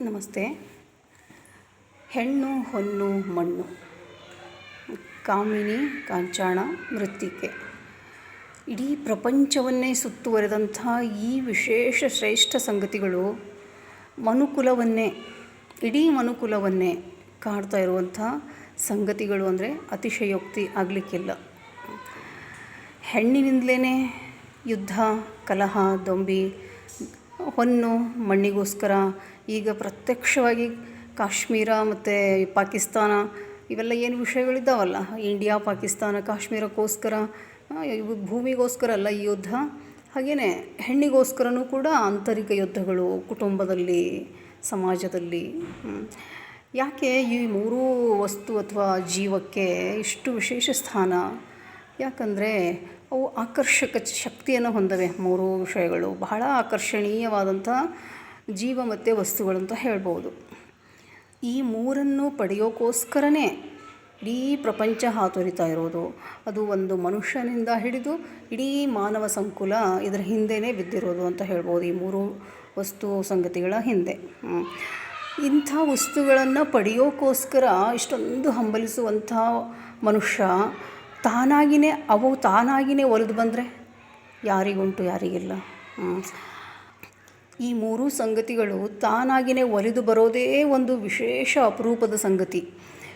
ನಮಸ್ತೆ. ಹೆಣ್ಣು, ಹೊನ್ನು, ಮಣ್ಣು. ಕಾಮಿನಿ, ಕಾಂಚಾಣ, ಮೃತ್ತಿಕೆ. ಇಡೀ ಪ್ರಪಂಚವನ್ನೇ ಸುತ್ತುವರೆದಂಥ ಈ ವಿಶೇಷ ಶ್ರೇಷ್ಠ ಸಂಗತಿಗಳು ಮನುಕುಲವನ್ನೇ, ಇಡೀ ಮನುಕುಲವನ್ನೇ ಕಾಡ್ತಾ ಇರುವಂಥ ಸಂಗತಿಗಳು ಅಂದರೆ ಅತಿಶಯೋಕ್ತಿ ಆಗಲಿಕ್ಕಿಲ್ಲ. ಹೆಣ್ಣಿನಿಂದಲೇ ಯುದ್ಧ, ಕಲಹ, ದೊಂಬಿ, ಹೊನ್ನು, ಮಣ್ಣಿಗೋಸ್ಕರ ಈಗ ಪ್ರತ್ಯಕ್ಷವಾಗಿ ಕಾಶ್ಮೀರ ಮತ್ತು ಪಾಕಿಸ್ತಾನ ಇವೆಲ್ಲ ಏನು ವಿಷಯಗಳಿದ್ದಾವಲ್ಲ? ಇಂಡಿಯಾ, ಪಾಕಿಸ್ತಾನ, ಕಾಶ್ಮೀರಕ್ಕೋಸ್ಕರ ಭೂಮಿಗೋಸ್ಕರ ಅಲ್ಲ, ಈ ಯುದ್ಧ. ಹಾಗೆಯೇ ಹೆಣ್ಣಿಗೋಸ್ಕರನೂ ಕೂಡ ಆಂತರಿಕ ಯುದ್ಧಗಳು ಕುಟುಂಬದಲ್ಲಿ, ಸಮಾಜದಲ್ಲಿ ಯಾಕೆ ಈ ಮೂರೂ ವಸ್ತು ಅಥವಾ ಜೀವಕ್ಕೆ ಇಷ್ಟು ವಿಶೇಷ ಸ್ಥಾನ? ಯಾಕಂದರೆ ಅವು ಆಕರ್ಷಕ ಶಕ್ತಿಯನ್ನು ಹೊಂದವೆ ಮೂರು ವಿಷಯಗಳು. ಬಹಳ ಆಕರ್ಷಣೀಯವಾದಂಥ ಜೀವ ಮತ್ತು ವಸ್ತುಗಳಂತ ಹೇಳ್ಬೋದು ಈ ಮೂರನ್ನು ಪಡೆಯೋಕ್ಕೋಸ್ಕರನೇ ಇಡೀ ಪ್ರಪಂಚ ಹಾತೊರಿತಾ ಇರೋದು ಅದು ಒಂದು ಮನುಷ್ಯನಿಂದ ಹಿಡಿದು ಇಡೀ ಮಾನವ ಸಂಕುಲ ಇದರ ಹಿಂದೆಯೇ ಬಿದ್ದಿರೋದು ಅಂತ ಹೇಳ್ಬೋದು ಈ ಮೂರು ವಸ್ತು ಸಂಗತಿಗಳ ಹಿಂದೆ. ಇಂಥ ವಸ್ತುಗಳನ್ನು ಪಡೆಯೋಕ್ಕೋಸ್ಕರ ಇಷ್ಟೊಂದು ಹಂಬಲಿಸುವಂಥ ಮನುಷ್ಯ ತಾನಾಗಿಯೇ ಅವು ತಾನಾಗಿಯೇ ಒಲಿದು ಬಂದರೆ ಯಾರಿಗುಂಟು ಯಾರಿಗಿಲ್ಲ ಹ್ಮ್. ಈ ಮೂರೂ ಸಂಗತಿಗಳು ತಾನಾಗಿನೇ ಒಲಿದು ಬರೋದೇ ಒಂದು ವಿಶೇಷ ಅಪರೂಪದ ಸಂಗತಿ.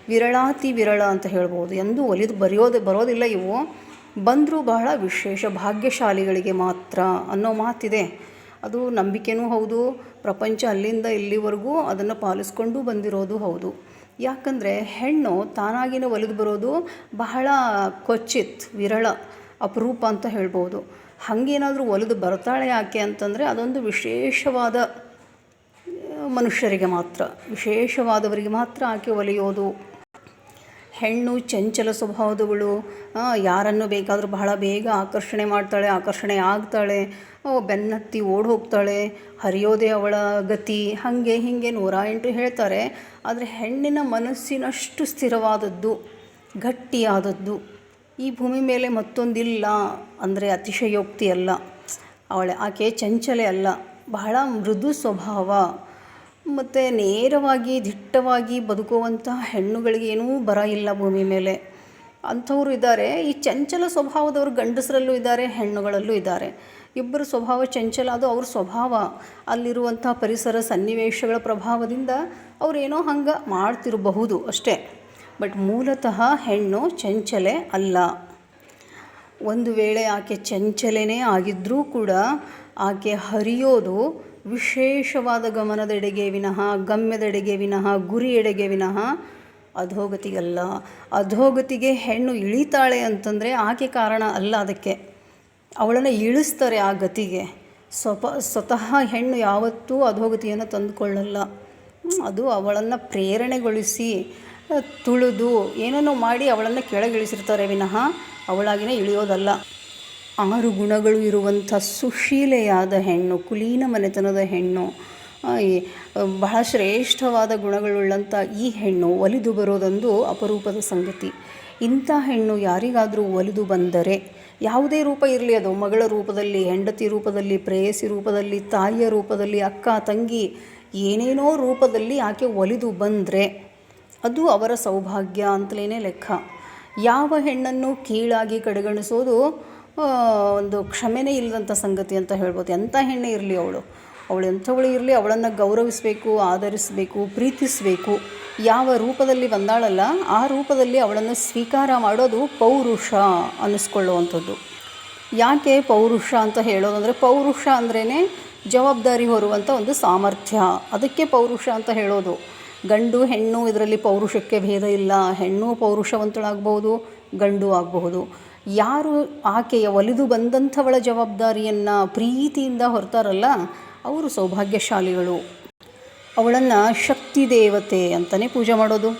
ವಿರಳಾತಿ ವಿರಳ ಅಂತ ಹೇಳ್ಬೋದು. ಎಂದು ಒಲಿದು ಬರೆಯೋದು, ಬರೋದಿಲ್ಲ ಇವು. ಬಂದರೂ ಬಹಳ ವಿಶೇಷ ಭಾಗ್ಯಶಾಲಿಗಳಿಗೆ ಮಾತ್ರ ಅನ್ನೋ ಮಾತಿದೆ. ಅದು ನಂಬಿಕೆನೂ ಹೌದು, ಪ್ರಪಂಚ ಅಲ್ಲಿಂದ ಇಲ್ಲಿವರೆಗೂ ಅದನ್ನು ಪಾಲಿಸ್ಕೊಂಡು ಬಂದಿರೋದು ಹೌದು. ಯಾಕಂದರೆ ಹೆಣ್ಣು ತಾನಾಗಿನೇ ಒಲಿದು ಬರೋದು ಬಹಳ ಕೊಚ್ಚಿತ್ ವಿರಳ, ಅಪರೂಪ ಅಂತ ಹೇಳ್ಬೋದು. ಹಾಗೇನಾದರೂ ಒಲಿದು ಬರ್ತಾಳೆ ಯಾಕೆ ಅಂತಂದರೆ ಅದೊಂದು ವಿಶೇಷವಾದ ಮನುಷ್ಯರಿಗೆ ಮಾತ್ರ. ವಿಶೇಷವಾದವರಿಗೆ ಮಾತ್ರ ಆಕೆ ಒಲಿಯೋದು. ಹೆಣ್ಣು ಚಂಚಲ ಸ್ವಭಾವದವಳು ಯಾರನ್ನು ಬೇಕಾದರೂ ಬಹಳ ಬೇಗ ಆಕರ್ಷಣೆ ಮಾಡ್ತಾಳೆ, ಆಕರ್ಷಣೆ ಆಗ್ತಾಳೆ ಬೆನ್ನತ್ತಿ ಓಡಿ ಹೋಗ್ತಾಳೆ, ಹರಿಯೋದೇ ಅವಳ ಗತಿ, ಹಾಗೆ ಹೀಗೆ ನೂರ ಎಂಟು ಹೇಳ್ತಾರೆ. ಆದರೆ ಹೆಣ್ಣಿನ ಮನಸ್ಸಿನಷ್ಟು ಸ್ಥಿರವಾದದ್ದು, ಗಟ್ಟಿಯಾದದ್ದು. ಈ ಭೂಮಿ ಮೇಲೆ ಮತ್ತೊಂದಿಲ್ಲ ಅಂದರೆ ಅತಿಶಯೋಕ್ತಿ ಅಲ್ಲ. ಅವಳೆ ಆಕೆ ಚಂಚಲೆ ಅಲ್ಲ. ಬಹಳ ಮೃದು ಸ್ವಭಾವ. ಮತ್ತು ನೇರವಾಗಿ, ದಿಟ್ಟವಾಗಿ ಬದುಕುವಂತಹ ಹೆಣ್ಣುಗಳಿಗೆ ಏನೂ ಬರ ಇಲ್ಲ ಭೂಮಿ ಮೇಲೆ. ಅಂಥವರು ಇದ್ದಾರೆ. ಈ ಚಂಚಲ ಸ್ವಭಾವದವರು ಗಂಡಸರಲ್ಲೂ ಇದ್ದಾರೆ, ಹೆಣ್ಣುಗಳಲ್ಲೂ ಇದ್ದಾರೆ. ಇಬ್ಬರ ಸ್ವಭಾವ ಚಂಚಲ, ಅದು ಅವ್ರ ಸ್ವಭಾವ. ಅಲ್ಲಿರುವಂಥ ಪರಿಸರ ಸನ್ನಿವೇಶಗಳ ಪ್ರಭಾವದಿಂದ ಅವರೇನೋ ಹಂಗೆ ಮಾಡ್ತಿರಬಹುದು ಅಷ್ಟೇ. ಬಟ್ ಮೂಲತಃ ಹೆಣ್ಣು ಚಂಚಲೆ ಅಲ್ಲ. ಒಂದು ವೇಳೆ ಆಕೆ ಚಂಚಲೆನೇ ಆಗಿದ್ದರೂ ಕೂಡ ಆಕೆ ಹರಿಯೋದು ವಿಶೇಷವಾದ ಗಮನದೆಡೆಗೆ ವಿನಃ, ಗಮ್ಯದೆಡೆಗೆ ವಿನಃ, ಗುರಿಯೆಡೆಗೆ ವಿನಃ ಅಧೋಗತಿಗಲ್ಲ. ಅಧೋಗತಿಗೆ ಹೆಣ್ಣು ಇಳಿತಾಳೆ ಅಂತಂದರೆ ಆಕೆ ಕಾರಣ ಅಲ್ಲ ಅದಕ್ಕೆ. ಅವಳನ್ನು ಇಳಿಸ್ತಾರೆ ಆ ಗತಿಗೆ. ಸ್ವಪ, ಸ್ವತಃ ಹೆಣ್ಣು ಯಾವತ್ತೂ ಅಧೋಗತಿಯನ್ನು ತಂದುಕೊಳ್ಳಲ್ಲ. ಅದು ಅವಳನ್ನು ಪ್ರೇರಣೆಗೊಳಿಸಿ ತುಳಿದು ಏನೇನೋ ಮಾಡಿ ಅವಳನ್ನು ಕೆಳಗಿಳಿಸಿರ್ತಾರೆ ವಿನಃ ಅವಳಾಗಿನೇ ಇಳಿಯೋದಲ್ಲ. ಆರು ಗುಣಗಳು ಇರುವಂಥ ಸುಶೀಲೆಯಾದ ಹೆಣ್ಣು, ಕುಲೀನ ಮನೆತನದ ಹೆಣ್ಣು ಬಹಳ ಶ್ರೇಷ್ಠವಾದ ಗುಣಗಳುಳ್ಳಂಥ ಈ ಹೆಣ್ಣು ಒಲಿದು ಬರೋದೊಂದು ಅಪರೂಪದ ಸಂಗತಿ. ಇಂಥ ಹೆಣ್ಣು ಯಾರಿಗಾದರೂ ಒಲಿದು ಬಂದರೆ ಯಾವುದೇ ರೂಪ ಇರಲಿ, ಅದು ಮಗಳ ರೂಪದಲ್ಲಿ, ಹೆಂಡತಿ ರೂಪದಲ್ಲಿ, ಪ್ರೇಯಸಿ ರೂಪದಲ್ಲಿ, ತಾಯಿಯ ರೂಪದಲ್ಲಿ, ಅಕ್ಕ, ತಂಗಿ, ಏನೇನೋ ರೂಪದಲ್ಲಿ ಆಕೆ ಒಲಿದು ಬಂದರೆ ಅದು ಅವರ ಸೌಭಾಗ್ಯ ಅಂತಲೇ ಲೆಕ್ಕ. ಯಾವ ಹೆಣ್ಣನ್ನು ಕೀಳಾಗಿ ಕಡೆಗಣಿಸೋದು ಒಂದು ಕ್ಷಮೆನೇ ಇಲ್ಲದಂಥ ಸಂಗತಿ ಅಂತ ಹೇಳ್ಬೋದು. ಎಂಥ ಹೆಣ್ಣೆ ಇರಲಿ ಅವಳು. ಅವಳು ಎಂಥವಳು ಇರಲಿ, ಅವಳನ್ನು ಗೌರವಿಸಬೇಕು, ಆಧರಿಸಬೇಕು, ಪ್ರೀತಿಸಬೇಕು. ಯಾವ ರೂಪದಲ್ಲಿ ಬಂದಾಳಲ್ಲ, ಆ ರೂಪದಲ್ಲಿ ಅವಳನ್ನು ಸ್ವೀಕಾರ ಮಾಡೋದು ಪೌರುಷ ಅನ್ನಿಸ್ಕೊಳ್ಳುವಂಥದ್ದು ಯಾಕೆ ಪೌರುಷ ಅಂತ ಹೇಳೋದು ಅಂದರೆ, ಪೌರುಷ ಅಂದ್ರೇ ಜವಾಬ್ದಾರಿ ಹೊರುವಂಥ ಒಂದು ಸಾಮರ್ಥ್ಯ. ಅದಕ್ಕೆ ಪೌರುಷ ಅಂತ ಹೇಳೋದು. ಗಂಡು ಹೆಣ್ಣು ಇದರಲ್ಲಿ ಪೌರುಷಕ್ಕೆ ಭೇದ ಇಲ್ಲ. ಹೆಣ್ಣು ಪೌರುಷವಂತಳಾಗಬಹುದು, ಗಂಡು ಆಗಬಹುದು. ಯಾರು ಆಕೆಯ ಒಲಿದು ಬಂದಂಥವಳ ಜವಾಬ್ದಾರಿಯನ್ನು ಪ್ರೀತಿಯಿಂದ ಹೊರ್ತಾರಲ್ಲ, ಅವರು ಸೌಭಾಗ್ಯಶಾಲಿಗಳು. ಅವಳನ್ನು ಶಕ್ತಿ ದೇವತೆ ಅಂತಲೇ ಪೂಜೆ ಮಾಡೋದು.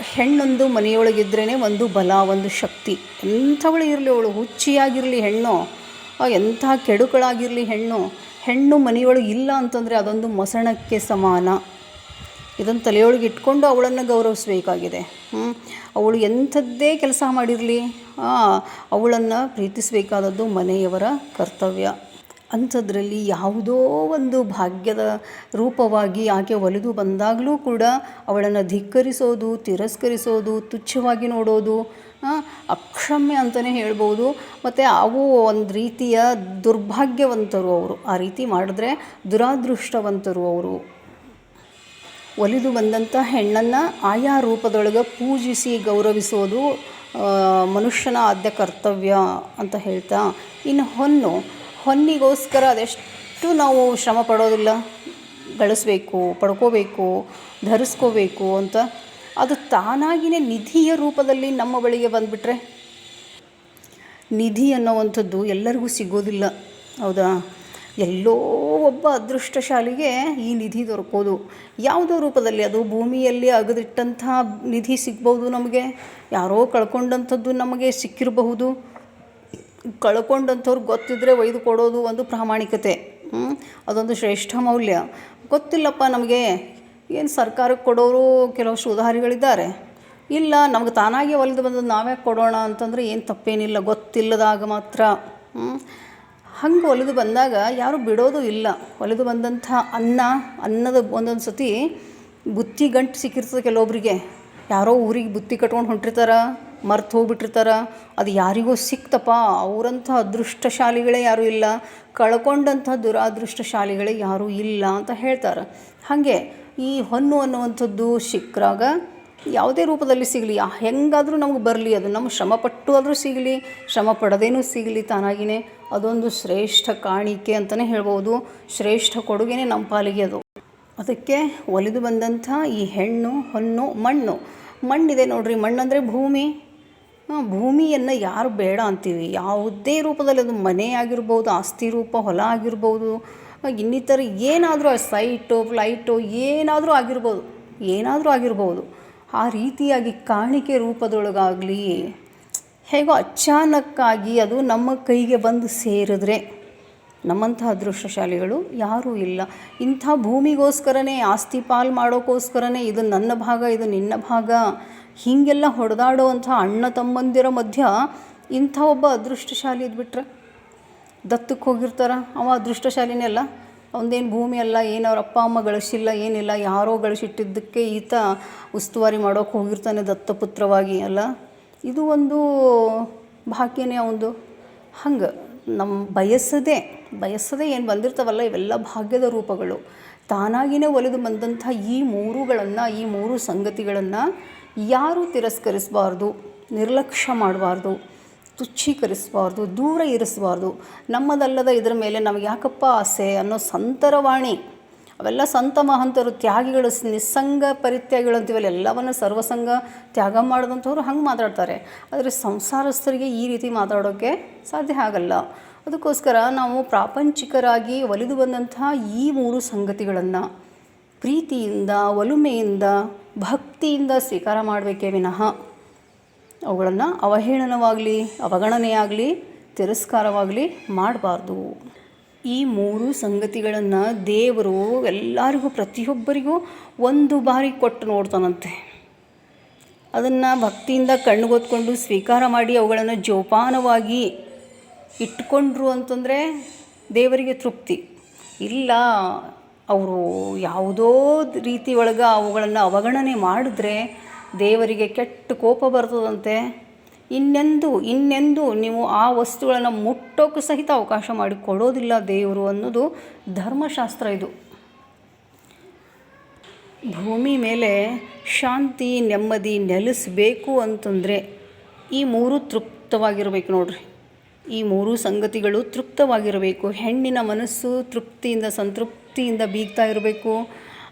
ಹೆಣ್ಣೊಂದು ಮನೆಯೊಳಗಿದ್ರೇ ಒಂದು ಬಲ, ಒಂದು ಶಕ್ತಿ. ಎಂಥವಳು ಇರಲಿ ಅವಳು, ಹುಚ್ಚಿಯಾಗಿರಲಿ ಹೆಣ್ಣು ಎಂಥ ಕೆಡುಕಳಾಗಿರಲಿ ಹೆಣ್ಣು ಹೆಣ್ಣು ಮನೆಯೊಳಗೆ ಇಲ್ಲ ಅಂತಂದರೆ ಅದೊಂದು ಮಸಣಕ್ಕೆ ಸಮಾನ. ಇದನ್ನು ತಲೆಯೊಳಗೆ ಇಟ್ಕೊಂಡು ಅವಳನ್ನು ಗೌರವಿಸಬೇಕಾಗಿದೆ. ಅವಳು ಎಂಥದ್ದೇ ಕೆಲಸ ಮಾಡಿರಲಿ ಅವಳನ್ನು ಪ್ರೀತಿಸಬೇಕಾದದ್ದು ಮನೆಯವರ ಕರ್ತವ್ಯ. ಅಂಥದ್ರಲ್ಲಿ ಯಾವುದೋ ಒಂದು ಭಾಗ್ಯದ ರೂಪವಾಗಿ ಆಕೆ ಒಲಿದು ಬಂದಾಗಲೂ ಕೂಡ ಅವಳನ್ನು ಧಿಕ್ಕರಿಸೋದು, ತಿರಸ್ಕರಿಸೋದು, ತುಚ್ಛವಾಗಿ ನೋಡೋದು ಅಕ್ಷಮ್ಯ ಅಂತಲೇ ಹೇಳ್ಬೋದು. ಮತ್ತು ಅವು ಒಂದು ರೀತಿಯ ದುರ್ಭಾಗ್ಯವಂತರು ಅವರು. ಆ ರೀತಿ ಮಾಡಿದ್ರೆ ದುರಾದೃಷ್ಟವಂತರು ಅವರು. ಒಲಿದು ಬಂದಂಥ ಹೆಣ್ಣನ್ನು ಆಯಾ ರೂಪದೊಳಗೆ ಪೂಜಿಸಿ ಗೌರವಿಸೋದು ಮನುಷ್ಯನ ಆದ್ಯ ಕರ್ತವ್ಯ ಅಂತ ಹೇಳ್ತಾ, ಇನ್ನು ಹೊನ್ನು, ಹೊನ್ನಿಗೋಸ್ಕರ ಅದೆಷ್ಟು ನಾವು ಶ್ರಮ ಪಡೋದಿಲ್ಲ. ಗಳಿಸ್ಬೇಕು, ಪಡ್ಕೋಬೇಕು, ಧರಿಸ್ಕೋಬೇಕು ಅಂತ. ಅದು ತಾನಾಗಿಯೇ ನಿಧಿಯ ರೂಪದಲ್ಲಿ ನಮ್ಮ ಬಳಿಗೆ ಬಂದುಬಿಟ್ರೆ, ನಿಧಿ ಅನ್ನೋವಂಥದ್ದು ಎಲ್ಲರಿಗೂ ಸಿಗೋದಿಲ್ಲ. ಹೌದಾ? ಎಲ್ಲೋ ಒಬ್ಬ ಅದೃಷ್ಟಶಾಲಿಗೆ ಈ ನಿಧಿ ದೊರಕೋದು. ಯಾವುದೋ ರೂಪದಲ್ಲಿ ಅದು ಭೂಮಿಯಲ್ಲಿ ಅಗದಿಟ್ಟಂತಹ ನಿಧಿ ಸಿಗ್ಬೋದು ನಮಗೆ. ಯಾರೋ ಕಳ್ಕೊಂಡಂಥದ್ದು ನಮಗೆ ಸಿಕ್ಕಿರಬಹುದು. ಕಳ್ಕೊಂಡಂಥವ್ರು ಗೊತ್ತಿದ್ದರೆ ಒಯ್ದು ಕೊಡೋದು ಒಂದು ಪ್ರಾಮಾಣಿಕತೆ. ಅದೊಂದು ಶ್ರೇಷ್ಠ ಮೌಲ್ಯ. ಗೊತ್ತಿಲ್ಲಪ್ಪ ನಮಗೆ. ಏನು ಸರ್ಕಾರಕ್ಕೆ ಕೊಡೋರು ಕೆಲವಷ್ಟು ಉದಾಹರಣೆಗಳಿದ್ದಾರೆ ಇಲ್ಲ, ನಮ್ಗೆ ತಾನಾಗೆ ಒಲಿದು ಬಂದದ್ದು ನಾವೇ ಕೊಡೋಣ ಅಂತಂದರೆ ಏನು ತಪ್ಪೇನಿಲ್ಲ. ಗೊತ್ತಿಲ್ಲದಾಗ ಮಾತ್ರ. ಹಂಗೆ ಒಲಿದು ಬಂದಾಗ ಯಾರು ಬಿಡೋದು ಇಲ್ಲ. ಒಲಿದು ಬಂದಂಥ ಅನ್ನ, ಅನ್ನದ ಒಂದೊಂದು ಸತಿ ಬುತ್ತಿ ಗಂಟು ಸಿಕ್ಕಿರ್ತದೆ ಕೆಲವೊಬ್ಬರಿಗೆ ಯಾರೋ ಊರಿಗೆ ಬುತ್ತಿ ಕಟ್ಕೊಂಡು ಹೊಂಟಿರ್ತಾರೆ, ಮರ್ತು ಹೋಗ್ಬಿಟ್ಟಿರ್ತಾರೆ, ಅದು ಯಾರಿಗೂ ಸಿಕ್ತಪ್ಪ ಅವರಂಥ ಅದೃಷ್ಟಶಾಲಿಗಳೇ ಯಾರೂ ಇಲ್ಲ. ಕಳ್ಕೊಂಡಂಥ ದುರಾದೃಷ್ಟಶಾಲಿಗಳೇ ಯಾರೂ ಇಲ್ಲ ಅಂತ ಹೇಳ್ತಾರೆ. ಹಾಗೆ ಈ ಹೊನ್ನು ಅನ್ನುವಂಥದ್ದು ಸಿಕ್ಕರಾಗ ಯಾವುದೇ ರೂಪದಲ್ಲಿ ಸಿಗಲಿ ಹೆಂಗಾದರೂ ನಮಗೆ ಬರಲಿ, ಅದು ನಮ್ಮ ಶ್ರಮಪಟ್ಟು ಆದರೂ ಸಿಗಲಿ, ಶ್ರಮ ಪಡದೇನೂ ಸಿಗಲಿ ತಾನಾಗಿಯೇ ಅದೊಂದು ಶ್ರೇಷ್ಠ ಕಾಣಿಕೆ ಅಂತಲೇ ಹೇಳ್ಬೋದು. ಶ್ರೇಷ್ಠ ಕೊಡುಗೆನೇ ನಮ್ಮ ಪಾಲಿಗೆ ಅದು. ಅದಕ್ಕೆ ಒಲಿದು ಬಂದಂಥ ಈ ಹೆಣ್ಣು, ಹೊನ್ನು, ಮಣ್ಣು. ಮಣ್ಣಿದೆ ನೋಡ್ರಿ, ಮಣ್ಣಂದರೆ ಭೂಮಿ. ಭೂಮಿಯನ್ನು ಯಾರು ಬೇಡ ಅಂತೀವಿ. ಯಾವುದೇ ರೂಪದಲ್ಲಿ ಅದು ಮನೆ ಆಗಿರ್ಬೋದು, ಆಸ್ತಿ ರೂಪ, ಹೊಲ ಆಗಿರ್ಬೋದು, ಇನ್ನಿತರ ಏನಾದರೂ ಸೈಟು, ಫ್ಲೈಟು ಏನಾದರೂ ಆಗಿರ್ಬೋದು ಏನಾದರೂ ಆಗಿರ್ಬೋದು. ಆ ರೀತಿಯಾಗಿ ಕಾಣಿಕೆ ರೂಪದೊಳಗಾಗಲಿ, ಹೇಗೋ ಅಚಾನಕ್ಕಾಗಿ ಅದು ನಮ್ಮ ಕೈಗೆ ಬಂದು ಸೇರಿದ್ರೆ ನಮ್ಮಂಥ ಅದೃಷ್ಟಶಾಲಿಗಳು ಯಾರೂ ಇಲ್ಲ. ಇಂಥ ಭೂಮಿಗೋಸ್ಕರನೇ, ಆಸ್ತಿ ಪಾಲು ಮಾಡೋಕ್ಕೋಸ್ಕರನೇ ಇದು ನನ್ನ ಭಾಗ, ಇದು ನಿನ್ನ ಭಾಗ, ಹೀಗೆಲ್ಲ ಹೊಡೆದಾಡುವಂಥ ಅಣ್ಣ ತಮ್ಮಂದಿರ ಮಧ್ಯ ಇಂಥ ಒಬ್ಬ ಅದೃಷ್ಟಶಾಲಿ ಇದ್ಬಿಟ್ರೆ ದತ್ತಕ್ಕೆ ಹೋಗಿರ್ತಾರ? ಅವ ಅದೃಷ್ಟಶಾಲಿನೇ ಅಲ್ಲ. ಅವನದೇನು ಭೂಮಿ ಅಲ್ಲ, ಏನು ಅವ್ರ ಅಪ್ಪ ಅಮ್ಮ ಗಳಿಸಿಲ್ಲ, ಏನಿಲ್ಲ, ಯಾರೋ ಗಳಿಸಿಟ್ಟಿದ್ದಕ್ಕೆ ಈತ ಉಸ್ತುವಾರಿ ಮಾಡೋಕೆ ಹೋಗಿರ್ತಾನೆ ದತ್ತಪುತ್ರವಾಗಿ, ಅಲ್ಲ? ಇದು ಒಂದು ಭಾಗ್ಯನೇ ಅವಂದು ಹಂಗೆ ನಮ್ಮ ಬಯಸದೆ ಬಯಸದೆ ಏನು ಬಂದಿರ್ತಾವಲ್ಲ, ಇವೆಲ್ಲ ಭಾಗ್ಯದ ರೂಪಗಳು. ತಾನಾಗಿಯೇ ಒಲಿದು ಬಂದಂಥ ಈ ಮೂರುಗಳನ್ನು, ಈ ಮೂರು ಸಂಗತಿಗಳನ್ನು ಯಾರೂ ತಿರಸ್ಕರಿಸಬಾರ್ದು, ನಿರ್ಲಕ್ಷ್ಯ ಮಾಡಬಾರ್ದು. ತುಚ್ಛೀಕರಿಸಬಾರ್ದು, ದೂರ ಇರಿಸಬಾರ್ದು. ನಮ್ಮದಲ್ಲದ ಇದರ ಮೇಲೆ ನಮಗೆ ಯಾಕಪ್ಪ ಆಸೆ ಅನ್ನೋ ಸಂತರವಾಣಿ. ಅವೆಲ್ಲ ಸಂತ ಮಹಂತರು, ತ್ಯಾಗಿಗಳು, ನಿಸ್ಸಂಗ ಪರಿತ್ಯಾಗಿಗಳು ಅಂತೀವಲ್ಲ, ಎಲ್ಲವನ್ನು ಸರ್ವಸಂಗ ತ್ಯಾಗ ಮಾಡಿದಂಥವ್ರು ಹಂಗೆ ಮಾತಾಡ್ತಾರೆ. ಆದರೆ ಸಂಸಾರಸ್ಥರಿಗೆ ಈ ರೀತಿ ಮಾತಾಡೋಕ್ಕೆ ಸಾಧ್ಯ ಆಗಲ್ಲ. ಅದಕ್ಕೋಸ್ಕರ ನಾವು ಪ್ರಾಪಂಚಿಕರಾಗಿ ಒಲಿದು ಬಂದಂತಹ ಈ ಮೂರು ಸಂಗತಿಗಳನ್ನು ಪ್ರೀತಿಯಿಂದ, ಒಲುಮೆಯಿಂದ, ಭಕ್ತಿಯಿಂದ ಸ್ವೀಕಾರ ಮಾಡಬೇಕೇ ವಿನಃ. ಅವುಗಳನ್ನು ಅವಹೇಳನವಾಗಲಿ, ಅವಗಣನೆಯಾಗಲಿ, ತಿರಸ್ಕಾರವಾಗಲಿ ಮಾಡಬಾರ್ದು. ಈ ಮೂರು ಸಂಗತಿಗಳನ್ನು ದೇವರು ಎಲ್ಲರಿಗೂ, ಪ್ರತಿಯೊಬ್ಬರಿಗೂ ಒಂದು ಬಾರಿ ಕೊಟ್ಟು ನೋಡ್ತಾನಂತೆ. ಅದನ್ನು ಭಕ್ತಿಯಿಂದ ಕಣ್ಣುಗೊತ್ಕೊಂಡು ಸ್ವೀಕಾರ ಮಾಡಿ ಅವುಗಳನ್ನು ಜೋಪಾನವಾಗಿ ಇಟ್ಕೊಂಡ್ರು ಅಂತಂದರೆ ದೇವರಿಗೆ ತೃಪ್ತಿ. ಇಲ್ಲ, ಅವರು ಯಾವುದೋ ರೀತಿ ಒಳಗೆ ಅವುಗಳನ್ನು ಅವಗಣನೆ ಮಾಡಿದ್ರೆ ದೇವರಿಗೆ ಕೆಟ್ಟ ಕೋಪ ಬರ್ತದಂತೆ. ಇನ್ನೆಂದು ಇನ್ನೆಂದು ನೀವು ಆ ವಸ್ತುಗಳನ್ನು ಮುಟ್ಟೋಕ್ಕೂ ಸಹಿತ ಅವಕಾಶ ಮಾಡಿ ಕೊಡೋದಿಲ್ಲ ದೇವರು ಅನ್ನೋದು ಧರ್ಮಶಾಸ್ತ್ರ ಇದು. ಭೂಮಿ ಮೇಲೆ ಶಾಂತಿ, ನೆಮ್ಮದಿ ನೆಲೆಸಬೇಕು ಅಂತಂದರೆ ಈ ಮೂರು ತೃಪ್ತವಾಗಿರಬೇಕು ನೋಡ್ರಿ. ಈ ಮೂರು ಸಂಗತಿಗಳು ತೃಪ್ತವಾಗಿರಬೇಕು. ಹೆಣ್ಣಿನ ಮನಸ್ಸು ತೃಪ್ತಿಯಿಂದ, ಸಂತೃಪ್ತಿಯಿಂದ ಬೀಗ್ತಾ ಇರಬೇಕು.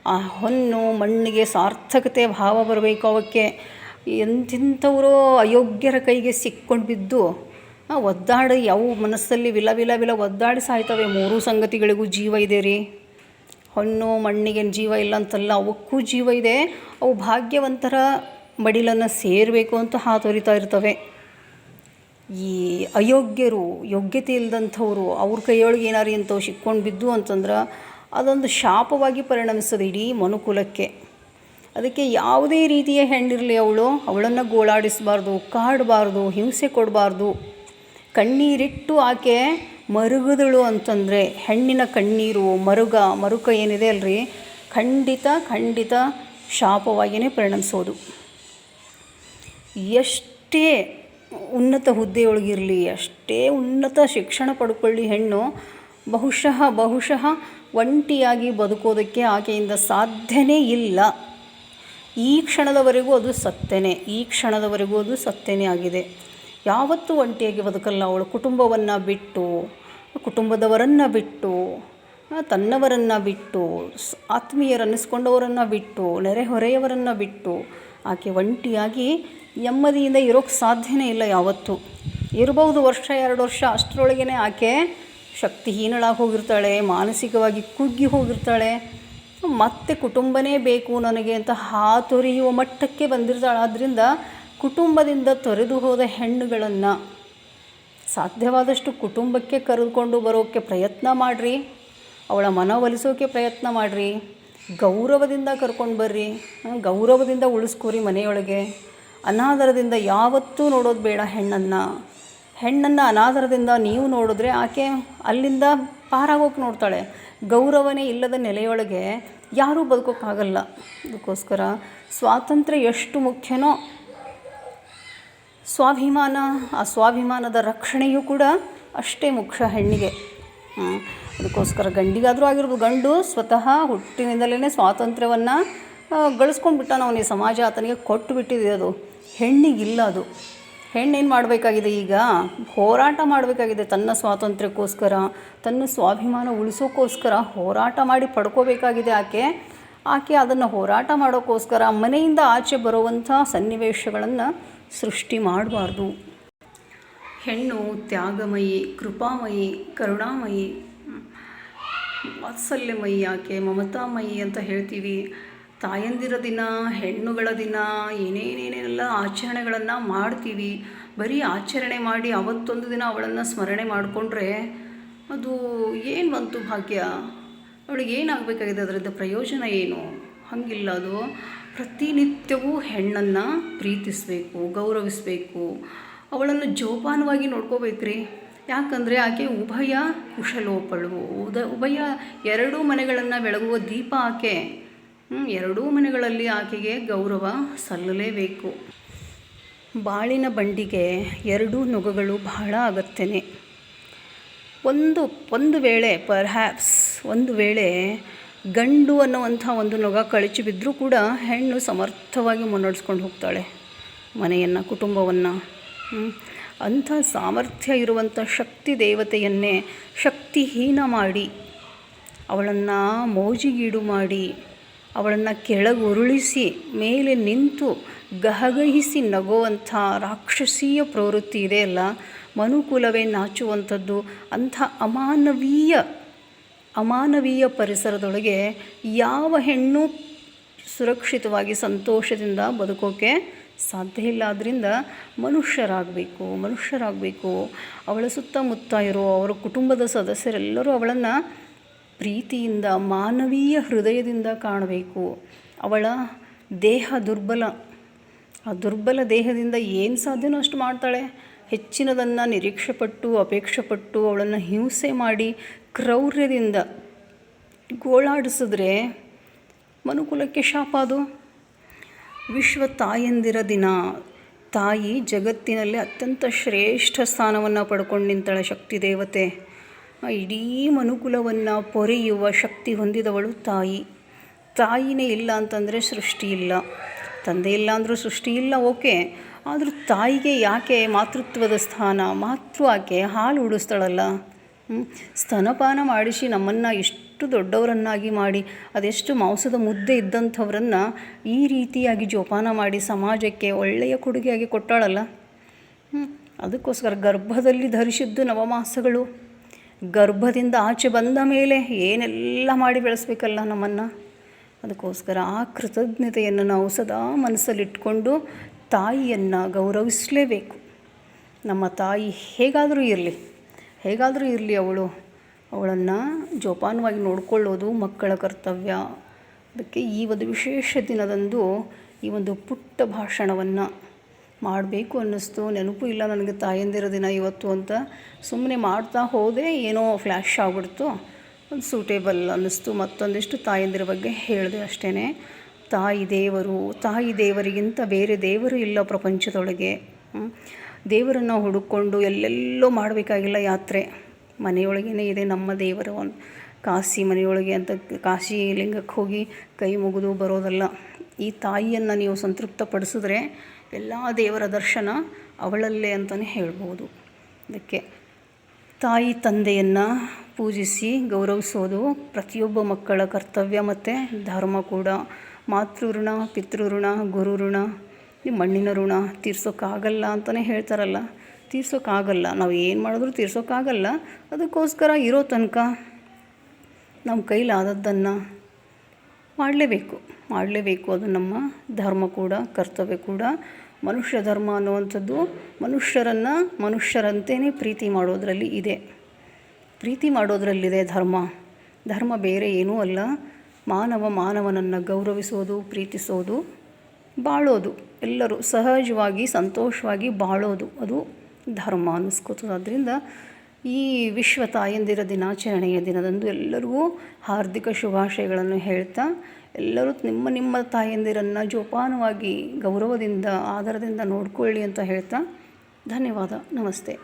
ಆ ಹೊನ್ನು ಮಣ್ಣಿಗೆ ಸಾರ್ಥಕತೆ ಭಾವ ಬರಬೇಕು ಅವಕ್ಕೆ. ಎಂಥೆಂಥವರು ಅಯೋಗ್ಯರ ಕೈಗೆ ಸಿಕ್ಕೊಂಡು ಬಿದ್ದು ಒದ್ದಾಡಿ ಯಾವ ಮನಸ್ಸಲ್ಲಿ ವಿಲ ವಿಲ ವಿಲ ಒದ್ದಾಡಿ ಸಾಯ್ತವೆ? ಮೂರೂ ಸಂಗತಿಗಳಿಗೂ ಜೀವ ಇದೆ ರೀ. ಹಣ್ಣು ಮಣ್ಣಿಗೆ ಜೀವ ಇಲ್ಲ ಅಂತಲ್ಲ, ಅವಕ್ಕೂ ಜೀವ ಇದೆ. ಅವು ಭಾಗ್ಯವಂತರ ಮಡಿಲನ್ನು ಸೇರಬೇಕು ಅಂತ ಹಾತೊರಿತಾ ಇರ್ತವೆ. ಈ ಅಯೋಗ್ಯರು, ಯೋಗ್ಯತೆ ಇಲ್ಲದಂಥವ್ರು ಅವ್ರ ಕೈಯೊಳಗೆ ಏನಾರು ಇಂಥವು ಸಿಕ್ಕೊಂಡು ಬಿದ್ದು ಅಂತಂದ್ರೆ ಅದೊಂದು ಶಾಪವಾಗಿ ಪರಿಣಮಿಸೋದು ಇಡೀ ಮನುಕುಲಕ್ಕೆ. ಅದಕ್ಕೆ ಯಾವುದೇ ರೀತಿಯ ಹೆಣ್ಣಿರಲಿ ಅವಳು, ಅವಳನ್ನು ಗೋಳಾಡಿಸಬಾರ್ದು, ಕಾಡಬಾರ್ದು, ಹಿಂಸೆ ಕೊಡಬಾರ್ದು. ಕಣ್ಣೀರಿಟ್ಟು ಆಕೆ ಮರುಗದಳು ಅಂತಂದರೆ ಹೆಣ್ಣಿನ ಕಣ್ಣೀರು, ಮರುಗ, ಮರುಕ ಏನಿದೆ ಅಲ್ರಿ? ಖಂಡಿತ ಖಂಡಿತ ಶಾಪವಾಗಿಯೇ ಪರಿಣಮಿಸೋದು. ಎಷ್ಟೇ ಉನ್ನತ ಹುದ್ದೆಯೊಳಗಿರಲಿ, ಎಷ್ಟೇ ಉನ್ನತ ಶಿಕ್ಷಣ ಪಡ್ಕೊಳ್ಳಿ ಹೆಣ್ಣು, ಬಹುಶಃ ಬಹುಶಃ ಒಂಟಿಯಾಗಿ ಬದುಕೋದಕ್ಕೆ ಆಕೆಯಿಂದ ಸಾಧ್ಯನೇ ಇಲ್ಲ. ಈ ಕ್ಷಣದವರೆಗೂ ಅದು ಸತ್ಯನೇ ಈ ಕ್ಷಣದವರೆಗೂ ಅದು ಸತ್ಯನೇ ಆಗಿದೆ. ಯಾವತ್ತೂ ಒಂಟಿಯಾಗಿ ಬದುಕಲ್ಲ ಅವಳು. ಕುಟುಂಬವನ್ನು ಬಿಟ್ಟು, ಕುಟುಂಬದವರನ್ನು ಬಿಟ್ಟು, ತನ್ನವರನ್ನು ಬಿಟ್ಟು ಆತ್ಮೀಯರನ್ನಿಸ್ಕೊಂಡವರನ್ನು ಬಿಟ್ಟು ನೆರೆಹೊರೆಯವರನ್ನು ಬಿಟ್ಟು ಆಕೆ ಒಂಟಿಯಾಗಿ ನೆಮ್ಮದಿಯಿಂದ ಇರೋಕ್ಕೆ ಸಾಧ್ಯನೇ ಇಲ್ಲ ಯಾವತ್ತೂ. ಇರ್ಬೋದು ವರ್ಷ, ಎರಡು ವರ್ಷ ಅಷ್ಟರೊಳಗೇ ಆಕೆ ಶಕ್ತಿಹೀನಳಾಗಿ ಹೋಗಿರ್ತಾಳೆ, ಮಾನಸಿಕವಾಗಿ ಕುಗ್ಗಿ ಹೋಗಿರ್ತಾಳೆ. ಮತ್ತೆ ಕುಟುಂಬನೇ ಬೇಕು ನನಗೆ ಅಂತ ಹಾತೊರೆಯುವ ಮಟ್ಟಕ್ಕೆ ಬಂದಿರ್ತಾಳೆ. ಆದ್ದರಿಂದ ಕುಟುಂಬದಿಂದ ತೊರೆದು ಹೋದ ಹೆಣ್ಣುಗಳನ್ನು ಸಾಧ್ಯವಾದಷ್ಟು ಕುಟುಂಬಕ್ಕೆ ಕರೆದುಕೊಂಡು ಬರೋಕ್ಕೆ ಪ್ರಯತ್ನ ಮಾಡಿರಿ. ಅವಳ ಮನವೊಲಿಸೋಕೆ ಪ್ರಯತ್ನ ಮಾಡಿರಿ. ಗೌರವದಿಂದ ಕರ್ಕೊಂಡು ಬರ್ರಿ. ಗೌರವದಿಂದ ಉಳಿಸ್ಕೋರಿ ಮನೆಯೊಳಗೆ. ಅನಾದರದಿಂದ ಯಾವತ್ತೂ ನೋಡೋದು ಬೇಡ ಹೆಣ್ಣನ್ನು. ಹೆಣ್ಣನ್ನು ಅನಾದರದಿಂದ ನೀವು ನೋಡಿದ್ರೆ ಆಕೆ ಅಲ್ಲಿಂದ ಪಾರಾಗೋಕೆ ನೋಡ್ತಾಳೆ. ಗೌರವನೇ ಇಲ್ಲದ ನೆಲೆಯೊಳಗೆ ಯಾರೂ ಬದುಕೋಕ್ಕಾಗಲ್ಲ. ಅದಕ್ಕೋಸ್ಕರ ಸ್ವಾತಂತ್ರ್ಯ ಎಷ್ಟು ಮುಖ್ಯನೋ, ಸ್ವಾಭಿಮಾನ ಆ ಸ್ವಾಭಿಮಾನದ ರಕ್ಷಣೆಯೂ ಕೂಡ ಅಷ್ಟೇ ಮುಖ್ಯ ಹೆಣ್ಣಿಗೆ. ಅದಕ್ಕೋಸ್ಕರ ಗಂಡಿಗಾದರೂ ಆಗಿರ್ಬೋದು, ಗಂಡು ಸ್ವತಃ ಹುಟ್ಟಿನಿಂದಲೇ ಸ್ವಾತಂತ್ರ್ಯವನ್ನು ಗಳಿಸ್ಕೊಂಡ್ಬಿಟ್ಟ ನಾವು ಈ ಸಮಾಜ. ಆತನಿಗೆ ಕೊಟ್ಟು ಬಿಟ್ಟಿದೆ ಅದು. ಹೆಣ್ಣಿಗಿಲ್ಲ ಅದು. ಹೆಣ್ಣೇನು ಮಾಡಬೇಕಾಗಿದೆ ಈಗ? ಹೋರಾಟ ಮಾಡಬೇಕಾಗಿದೆ ತನ್ನ ಸ್ವಾತಂತ್ರ್ಯಕ್ಕೋಸ್ಕರ, ತನ್ನ ಸ್ವಾಭಿಮಾನ ಉಳಿಸೋಕ್ಕೋಸ್ಕರ ಹೋರಾಟ ಮಾಡಿ ಪಡ್ಕೋಬೇಕಾಗಿದೆ ಆಕೆ. ಆಕೆ ಅದನ್ನು ಹೋರಾಟ ಮಾಡೋಕ್ಕೋಸ್ಕರ ಮನೆಯಿಂದ ಆಚೆ ಬರುವಂಥ ಸನ್ನಿವೇಶಗಳನ್ನು ಸೃಷ್ಟಿ ಮಾಡಬಾರ್ದು. ಹೆಣ್ಣು ತ್ಯಾಗಮಯಿ, ಕೃಪಾಮಯಿ, ಕರುಣಾಮಯಿ, ವಾತ್ಸಲ್ಯಮಯಿ ಆಕೆ, ಮಮತಾಮಯಿ ಅಂತ ಹೇಳ್ತೀವಿ. ತಾಯಂದಿರ ದಿನ, ಹೆಣ್ಣುಗಳ ದಿನ, ಏನೇನೇನೆಲ್ಲ ಆಚರಣೆಗಳನ್ನು ಮಾಡ್ತೀವಿ. ಬರೀ ಆಚರಣೆ ಮಾಡಿ ಅವತ್ತೊಂದು ದಿನ ಅವಳನ್ನು ಸ್ಮರಣೆ ಮಾಡಿಕೊಂಡ್ರೆ ಅದು ಏನು ಬಂತು ಭಾಗ್ಯ? ಅವಳಿಗೆ ಏನಾಗಬೇಕಾಗಿದೆ ಅದರಿಂದ ಪ್ರಯೋಜನ ಏನು? ಹಾಗಿಲ್ಲ ಅದು. ಪ್ರತಿನಿತ್ಯವೂ ಹೆಣ್ಣನ್ನು ಪ್ರೀತಿಸಬೇಕು, ಗೌರವಿಸಬೇಕು. ಅವಳನ್ನು ಜೋಪಾನವಾಗಿ ನೋಡ್ಕೋಬೇಕ್ರಿ. ಯಾಕಂದರೆ ಆಕೆ ಉಭಯ ಕುಶಲೋಪಳು. ಉದ, ಉಭಯ ಎರಡೂ ಮನೆಗಳನ್ನು ಬೆಳಗುವ ದೀಪ ಆಕೆ. ಎರಡೂ ಮನೆಗಳಲ್ಲಿ ಆಕೆಗೆ ಗೌರವ ಸಲ್ಲಲೇಬೇಕು. ಬಾಳಿನ ಬಂಡಿಗೆ ಎರಡೂ ನೊಗಗಳು ಬಹಳ ಅಗತ್ಯನೇ. ಒಂದು ಒಂದು ವೇಳೆ ಪರ್ಹ್ಯಾಪ್ಸ್ ಒಂದು ವೇಳೆ ಗಂಡು ಅನ್ನುವಂಥ ಒಂದು ನೊಗ ಕಳಚಿ ಬಿದ್ದರೂ ಕೂಡ ಹೆಣ್ಣು ಸಮರ್ಥವಾಗಿ ಮುನ್ನಡೆಸ್ಕೊಂಡು ಹೋಗ್ತಾಳೆ ಮನೆಯನ್ನು, ಕುಟುಂಬವನ್ನು. ಅಂಥ ಸಾಮರ್ಥ್ಯ ಇರುವಂಥ ಶಕ್ತಿ ದೇವತೆಯನ್ನೇ ಶಕ್ತಿಹೀನ ಮಾಡಿ ಅವಳನ್ನು ಮೋಜಿಗೀಡು ಮಾಡಿ ಅವಳನ್ನು ಕೆಳಗೆ ಉರುಳಿಸಿ ಮೇಲೆ ನಿಂತು ಗಹಗಹಿಸಿ ನಗುವಂಥ ರಾಕ್ಷಸೀಯ ಪ್ರವೃತ್ತಿ ಇದೆಯಲ್ಲ ಮನುಕುಲವೇ ನಾಚುವಂಥದ್ದು. ಅಂಥ ಅಮಾನವೀಯ ಅಮಾನವೀಯ ಪರಿಸರದೊಳಗೆ ಯಾವ ಹೆಣ್ಣು ಸುರಕ್ಷಿತವಾಗಿ ಸಂತೋಷದಿಂದ ಬದುಕೋಕೆ ಸಾಧ್ಯ ಇಲ್ಲ. ಆದ್ದರಿಂದ ಮನುಷ್ಯರಾಗಬೇಕು ಮನುಷ್ಯರಾಗಬೇಕು. ಅವಳ ಸುತ್ತಮುತ್ತ ಇರೋ, ಅವರ ಕುಟುಂಬದ ಸದಸ್ಯರೆಲ್ಲರೂ ಅವಳನ್ನು ಪ್ರೀತಿಯಿಂದ, ಮಾನವೀಯ ಹೃದಯದಿಂದ ಕಾಣಬೇಕು. ಅವಳ ದೇಹ ದುರ್ಬಲ. ಆ ದುರ್ಬಲ ದೇಹದಿಂದ ಏನು ಸಾಧ್ಯನೋ ಅಷ್ಟು ಮಾಡ್ತಾಳೆ. ಹೆಚ್ಚಿನದನ್ನು ನಿರೀಕ್ಷೆ ಪಟ್ಟು ಅಪೇಕ್ಷೆ ಪಟ್ಟು ಅವಳನ್ನು ಹಿಂಸೆ ಮಾಡಿ ಕ್ರೌರ್ಯದಿಂದ ಗೋಳಾಡಿಸಿದ್ರೆ ಮನುಕುಲಕ್ಕೆ ಶಾಪ ಅದು. ವಿಶ್ವ ತಾಯಂದಿರ ದಿನ. ತಾಯಿ ಜಗತ್ತಿನಲ್ಲಿ ಅತ್ಯಂತ ಶ್ರೇಷ್ಠ ಸ್ಥಾನವನ್ನು ಪಡ್ಕೊಂಡು ನಿಂತಾಳೆ ಶಕ್ತಿ ದೇವತೆ. ಇಡೀ ಮನುಕುಲವನ್ನು ಪೊರೆಯುವ ಶಕ್ತಿ ಹೊಂದಿದವಳು ತಾಯಿ. ತಾಯಿನೇ ಇಲ್ಲ ಅಂತಂದರೆ ಸೃಷ್ಟಿ ಇಲ್ಲ. ತಂದೆ ಇಲ್ಲ ಅಂದರೂ ಸೃಷ್ಟಿ ಇಲ್ಲ, ಓಕೆ. ಆದರೂ ತಾಯಿಗೆ ಯಾಕೆ ಮಾತೃತ್ವದ ಸ್ಥಾನ, ಮಾತೃ ಆಕೆ ಹಾಲು ಉಡಿಸ್ತಾಳಲ್ಲ? ಸ್ತನಪಾನ ಮಾಡಿಸಿ ನಮ್ಮನ್ನು ಎಷ್ಟು ದೊಡ್ಡವರನ್ನಾಗಿ ಮಾಡಿ, ಅದೆಷ್ಟು ಮಾಂಸದ ಮುದ್ದೆ ಇದ್ದಂಥವ್ರನ್ನು ಈ ರೀತಿಯಾಗಿ ಜೋಪಾನ ಮಾಡಿ ಸಮಾಜಕ್ಕೆ ಒಳ್ಳೆಯ ಕೊಡುಗೆಯಾಗಿ ಕೊಟ್ಟಾಳಲ್ಲ? ಅದಕ್ಕೋಸ್ಕರ ಗರ್ಭದಲ್ಲಿ ಧರಿಸಿದ್ದು ನವಮಾಸಗಳು. ಗರ್ಭದಿಂದ ಆಚೆ ಬಂದ ಮೇಲೆ ಏನೆಲ್ಲ ಮಾಡಿ ಬೆಳೆಸಬೇಕಲ್ಲ ನಮ್ಮನ್ನು? ಅದಕ್ಕೋಸ್ಕರ ಆ ಕೃತಜ್ಞತೆಯನ್ನು ನಾವು ಸದಾ ಮನಸ್ಸಲ್ಲಿಟ್ಕೊಂಡು ತಾಯಿಯನ್ನು ಗೌರವಿಸಲೇಬೇಕು. ನಮ್ಮ ತಾಯಿ ಹೇಗಾದರೂ ಇರಲಿ ಹೇಗಾದರೂ ಇರಲಿ ಅವಳು. ಅವಳನ್ನು ಜೋಪಾನವಾಗಿ ನೋಡಿಕೊಳ್ಳೋದು ಮಕ್ಕಳ ಕರ್ತವ್ಯ. ಅದಕ್ಕೆ ಈ ಒಂದು ವಿಶೇಷ ದಿನದಂದು ಈ ಒಂದು ಪುಟ್ಟ ಭಾಷಣವನ್ನು ಮಾಡಬೇಕು ಅನ್ನಿಸ್ತು. ನೆನಪು ಇಲ್ಲ ನನಗೆ ತಾಯಂದಿರ ದಿನ ಇವತ್ತು ಅಂತ. ಸುಮ್ಮನೆ ಮಾಡ್ತಾ ಹೋದೆ ಏನೋ ಫ್ಲ್ಯಾಶ್ ಆಗ್ಬಿಡ್ತು. ಒಂದು ಸೂಟೇಬಲ್ ಅನ್ನಿಸ್ತು. ಮತ್ತೊಂದಿಷ್ಟು ತಾಯಂದಿರ ಬಗ್ಗೆ ಹೇಳಿದೆ ಅಷ್ಟೇ ತಾಯಿ ದೇವರು, ತಾಯಿ ದೇವರಿಗಿಂತ ಬೇರೆ ದೇವರು ಇಲ್ಲ ಪ್ರಪಂಚದೊಳಗೆ. ದೇವರನ್ನು ಹುಡುಕೊಂಡು ಎಲ್ಲೆಲ್ಲೋ ಮಾಡಬೇಕಾಗಿಲ್ಲ ಯಾತ್ರೆ. ಮನೆಯೊಳಗೇ ಇದೆ ನಮ್ಮ ದೇವರು. ಒಂದು ಕಾಶಿ ಮನೆಯೊಳಗೆ ಅಂತ ಕಾಶಿ ಲಿಂಗಕ್ಕೆ ಹೋಗಿ ಕೈ ಮುಗಿದು ಬರೋದಲ್ಲ. ಈ ತಾಯಿಯನ್ನು ನೀವು ಸಂತೃಪ್ತಪಡಿಸಿದ್ರೆ ಎಲ್ಲ ದೇವರ ದರ್ಶನ ಅವಳಲ್ಲೇ ಅಂತಲೇ ಹೇಳ್ಬೋದು. ಅದಕ್ಕೆ ತಾಯಿ ತಂದೆಯನ್ನು ಪೂಜಿಸಿ ಗೌರವಿಸೋದು ಪ್ರತಿಯೊಬ್ಬ ಮಕ್ಕಳ ಕರ್ತವ್ಯ ಮತ್ತು ಧರ್ಮ ಕೂಡ. ಮಾತೃ ಋಣ ಪಿತೃ ಋಣ ಗುರು ಋಣ ಈ ಮಣ್ಣಿನ ಋಣ ತೀರ್ಸೋಕ್ಕಾಗಲ್ಲ ಅಂತಲೇ ಹೇಳ್ತಾರಲ್ಲ. ತೀರ್ಸೋಕ್ಕಾಗಲ್ಲ. ನಾವು ಏನು ಮಾಡಿದ್ರೂ ತೀರ್ಸೋಕ್ಕಾಗಲ್ಲ. ಅದಕ್ಕೋಸ್ಕರ ಇರೋ ತನಕ ನಮ್ಮ ಕೈಲಾದದ್ದನ್ನು ಮಾಡಲೇಬೇಕು. ಮಾಡಲೇಬೇಕು ಅದು ನಮ್ಮ ಧರ್ಮ ಕೂಡ, ಕರ್ತವ್ಯ ಕೂಡ. ಮನುಷ್ಯ ಧರ್ಮ ಅನ್ನುವಂಥದ್ದು ಮನುಷ್ಯರನ್ನು ಮನುಷ್ಯರಂತೆಯೇ ಪ್ರೀತಿ ಮಾಡೋದರಲ್ಲಿ ಇದೆ. ಪ್ರೀತಿ ಮಾಡೋದರಲ್ಲಿದೆ ಧರ್ಮ. ಧರ್ಮ ಬೇರೆ ಏನೂ ಅಲ್ಲ. ಮಾನವ ಮಾನವನನ್ನು ಗೌರವಿಸೋದು, ಪ್ರೀತಿಸೋದು, ಬಾಳೋದು. ಎಲ್ಲರೂ ಸಹಜವಾಗಿ, ಸಂತೋಷವಾಗಿ ಬಾಳೋದು. ಅದು ಧರ್ಮ ಅನ್ನಿಸ್ಕೋತದೆ ಅದರಿಂದ ಈ ವಿಶ್ವ ತಾಯಂದಿರ ದಿನಾಚರಣೆಯ ದಿನದಂದು ಎಲ್ಲರಿಗೂ ಹಾರ್ದಿಕ ಶುಭಾಶಯಗಳನ್ನು ಹೇಳ್ತಾ, ಎಲ್ಲರೂ ನಿಮ್ಮ ನಿಮ್ಮ ತಾಯಂದಿರನ್ನು ಜೋಪಾನವಾಗಿ ಗೌರವದಿಂದ, ಆದರದಿಂದ ನೋಡ್ಕೊಳ್ಳಿ ಅಂತ ಹೇಳ್ತಾ, ಧನ್ಯವಾದ. ನಮಸ್ತೆ.